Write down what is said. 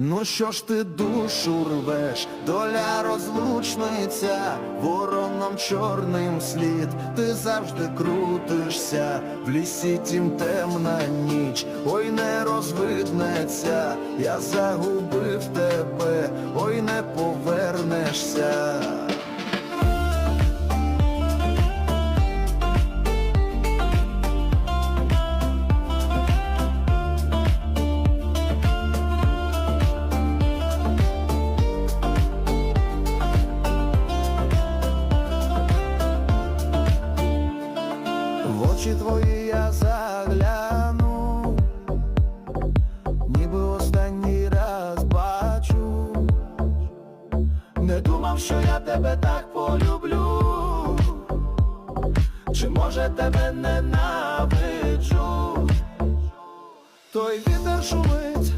Ну що ж ти душу рвеш, доля розлучниця, вороном чорним слід, ти завжди крутишся, в лісі тім темна ніч, ой не розвиднеться, я загубив тебе, ой не повернешся. Очі твої я загляну, ніби останній раз бачу. Не думав, що я тебе так полюблю. Чи може тебе ненавиджу? Той вітер шумить,